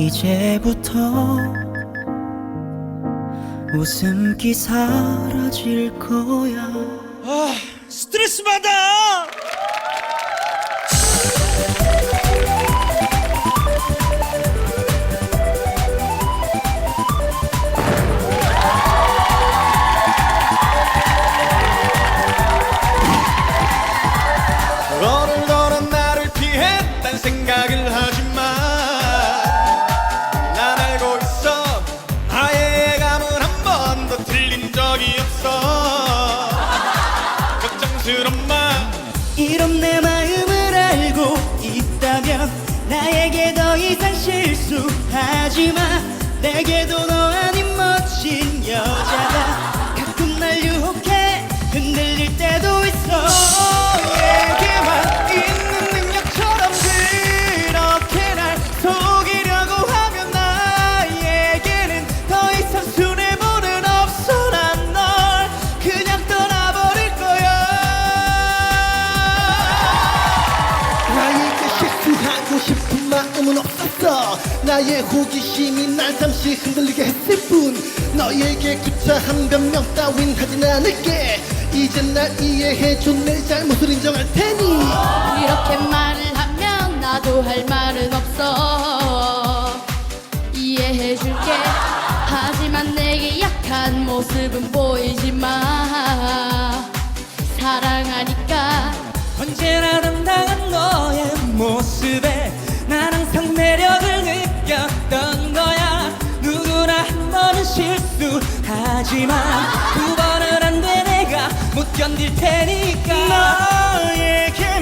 이제부터 웃음기 사라질 거야. 아 스트레스 받아 실수하지 마 내게 마음은 없었어. 나의 호기심이 날 잠시 흔들리게 했을 뿐. 너에게 구차한 변명 따윈 하진 않을게. 이젠 날 이해해줘 내 잘못을 인정할 테니. 이렇게 말을 하면 나도 할 말은 없어. 이해해줄게. 하지만 내게 약한 모습은 보이지 마. 사랑하니까. 언제나 당당 하지만 두 번은 안 돼 내가 못 견딜 테니까. 너에게